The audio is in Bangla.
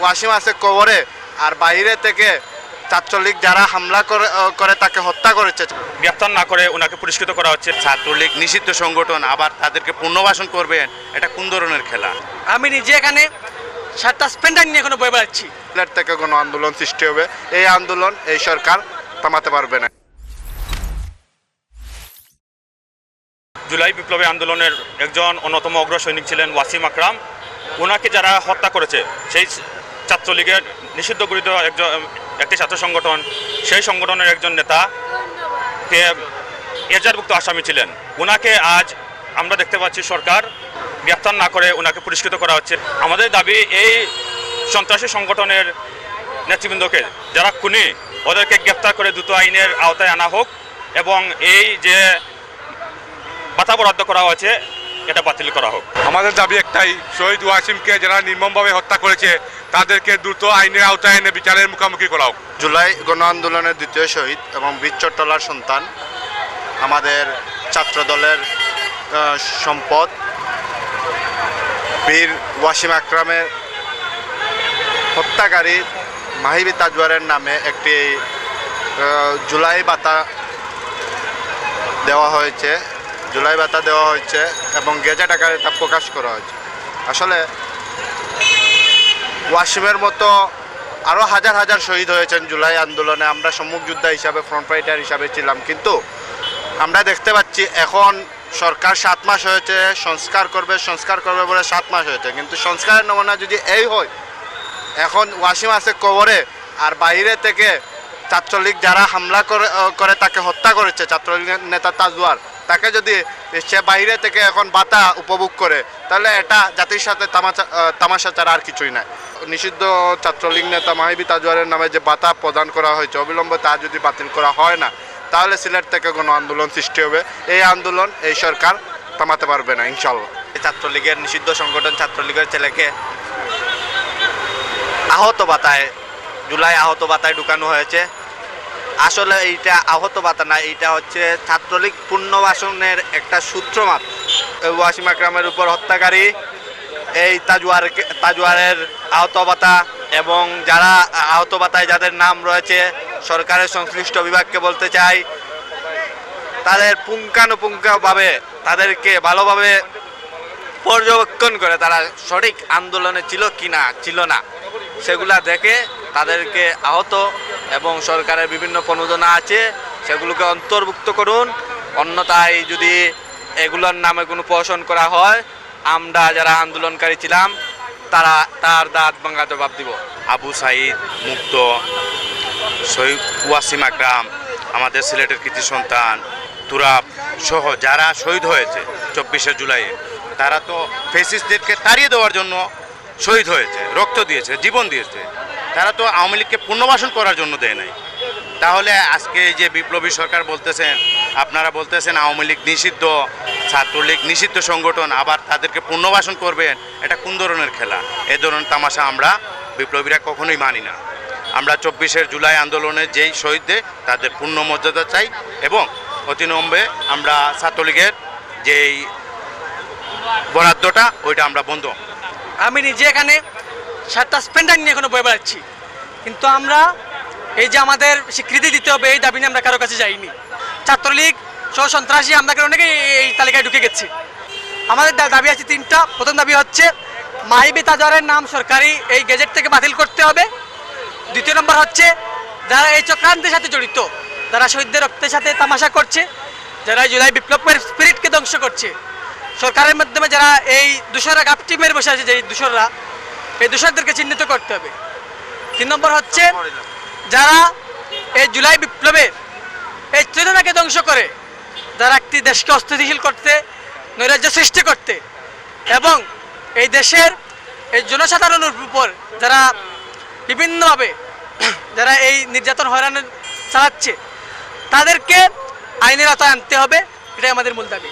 ওয়াসিম আছে কবরে আর বাইরে থেকে ছাত্রলীগ যারা হামলা করে করে তাকে হত্যা করেছে। গ্রেপ্তার না করে ওনাকে পুরস্কৃত করা হচ্ছে। ছাত্রলীগ নিষিদ্ধ সংগঠন আবার তাদেরকে পুনর্বাসন করবেন এটা কোন ধরনের খেলা? আমি নিজে এখানে সাতটা স্পেন্ডার নিয়ে এখনও বয়ে বেড়াচ্ছি। এর থেকে কোনো আন্দোলন সৃষ্টি হবে। এই আন্দোলন এই সরকার থামাতে পারবে না। জুলাই বিপ্লবী আন্দোলনের একজন অন্যতম অগ্র সৈনিক ছিলেন ওয়াসিম আকরাম। ওনাকে যারা হত্যা করেছে সেই ছাত্রলীগের নিষিদ্ধ গৃহীত একজন, একটি ছাত্র সংগঠন, সেই সংগঠনের একজন নেতা কে এজারভুক্ত আসামি ছিলেন। ওনাকে আজ আমরা দেখতে পাচ্ছি সরকার গ্রেপ্তার না করে ওনাকে পুরস্কৃত করা হচ্ছে। আমাদের দাবি এই সন্ত্রাসী সংগঠনের নেতৃবৃন্দকে, যারা খুনি, ওদেরকে গ্রেপ্তার করে দ্রুত আইনের আওতায় আনা হোক এবং এই যে ভাতা বরাদ্দ করা হয়েছে, এটা বাতিল করা হোক। আমাদের দাবি একটাই, শহীদ ওয়াসিমকে যারা নির্মমভাবে হত্যা করেছে তাদেরকে দ্রুত আইনের আওতায় এনে বিচারের মুখোমুখি করা জুলাই গণ আন্দোলনের দ্বিতীয় শহীদ এবং বীর চট্টলার সন্তান আমাদের ছাত্রদলের আহ, সম্পদ বীর ওয়াসিম আকরামের হত্যাকারী মাহিবি তাজওয়ারের নামে একটি জুলাই বাতা দেওয়া হয়েছে জুলাই বাতা দেওয়া হয়েছে এবং গেজেট আকারে তা প্রকাশ করা হয়েছে। আসলে ওয়াসিমের মতো আরও হাজার হাজার শহীদ হয়েছেন জুলাই আন্দোলনে। আমরা সম্মুখ যোদ্ধা হিসাবে ফ্রন্ট ফাইটার হিসাবে ছিলাম। কিন্তু আমরা দেখতে পাচ্ছি এখন সরকার সাত মাস হয়েছে, সংস্কার করবে সংস্কার করবে বলে সাত মাস হয়েছে। কিন্তু সংস্কারের নমুনা যদি এই হয়, এখন ওয়াসিম আছে কবরে আর বাইরে থেকে ছাত্রলীগ যারা হামলা করে করে তাকে হত্যা করেছে ছাত্রলীগ নেতা তাজওয়ার। তাকে যদি সে বাইরে থেকে এখন বাতা উপভোগ করে তাহলে এটা জাতির সাথে আহ, তামাশা ছাড়া আর কিছুই নাই। নিষিদ্ধ ছাত্রলীগ নেতা মাহিবি তাজওয়ারের নামে যে বাতা প্রদান করা হয়েছে অবিলম্বে তা যদি বাতিল করা হয় না তাহলে সিলেট থেকে কোনো আন্দোলন সৃষ্টি হবে। এই আন্দোলন এই সরকার থামাতে পারবে না ইনশাল্লাহ ছাত্রলীগের নিষিদ্ধ সংগঠন ছাত্রলীগের ছেলেকে আহত বাতায় জুলাই আহত বাতায় ঢুকানো হয়েছে। আসলে এইটা আহত বাতা না, এইটা হচ্ছে ছাত্রলীগ পুনর্বাসনের একটা সূত্র মাত্র ওয়াসিম আকরামের উপর হত্যাকারী, এই তাজওয়ার তাজুয়ারের আহত বাতা এবং যারা আহত বাতায় যাদের নাম রয়েছে, সরকারের সংশ্লিষ্ট বিভাগকে বলতে চাই, তাদের পুঙ্খানুপুঙ্খভাবে তাদেরকে ভালোভাবে পর্যবেক্ষণ করে তারা সঠিক আন্দোলনে ছিল কি না ছিল না, সেগুলা দেখে তাদেরকে আহত এবং সরকারের বিভিন্ন প্রণোদনা আছে, সেগুলোকে অন্তর্ভুক্ত করুন। অন্যথায় যদি এগুলোর নামে কোনো প্রহসন করা হয়, আমরা যারা আন্দোলনকারী ছিলাম, তারা তার দাঁত ভাঙা জবাব দিব। আবু সাইদ, মুক্ত, শহীদ ওয়াসিম আকরাম, আমাদের সিলেটের কৃতি সন্তান, তুরাব সহ যারা শহীদ হয়েছে চব্বিশে জুলাইয়ে তারা তো ফেসিসদেরকে তাড়িয়ে দেওয়ার জন্য শহীদ হয়েছে, রক্ত দিয়েছে, জীবন দিয়েছে। তারা তো আওয়ামী লীগকে পুনর্বাসন করার জন্য দেয় নাই। তাহলে আজকে যে বিপ্লবী সরকার বলতেছেন, আপনারা বলতেছেন আওয়ামী লীগ নিষিদ্ধ, ছাত্রলীগ নিষিদ্ধ সংগঠন, আবার তাদেরকে পুনর্বাসন করবেন, এটা কোন ধরনের খেলা? এ ধরনের তামাশা আমরা বিপ্লবীরা কখনোই মানি না। আমরা চব্বিশের জুলাই আন্দোলনে যেই শহীদদের তাদের পূর্ণ মর্যাদা চাই এবং অতিনম্বে আমরা ছাত্রলীগের যেই বরাদ্দটা, ওইটা আমরা বন্ধ। আমি নিজে এখানে সাতটা স্পেন্ডার নিয়ে এখনও বয়ে বেড়াচ্ছি। কিন্তু আমরা এই যে আমাদের স্বীকৃতি দিতে হবে, এই দাবি নিয়ে আমরা কারও কাছে যাইনি। ছাত্রলীগ সহ সন্ত্রাসী, আমরা অনেকে এই তালিকায় ঢুকে গেছি। আমাদের দাবি আছে তিনটা। প্রথম দাবি হচ্ছে মাহিবি তাজওয়ারের নাম সরকারি, এই গেজেট থেকে বাতিল করতে হবে। দ্বিতীয় নম্বর হচ্ছে, যারা এই চক্রান্তের সাথে জড়িত, যারা শহীদদের রক্তের সাথে তামাশা করছে, যারা জুলাই বিপ্লবের স্পিরিটকে ধ্বংস করছে, সরকারের মাধ্যমে যারা এই দূষরা গাপটি মেরে বসে আছে যে এই দূষররা এই দূষরদেরকে চিহ্নিত করতে হবে। তিন নম্বর হচ্ছে, যারা এই জুলাই বিপ্লবের এই চেতনাকে ধ্বংস করে, যারা একটি দেশকে অস্থিতিশীল করতে, নৈরাজ্য সৃষ্টি করতে এবং এই দেশের এই জনসাধারণের উপর যারা বিভিন্নভাবে যারা এই নির্যাতন হয়রান চালাচ্ছে, তাদেরকে আইনের আওতায় আনতে হবে, এটাই আমাদের মূল দাবি।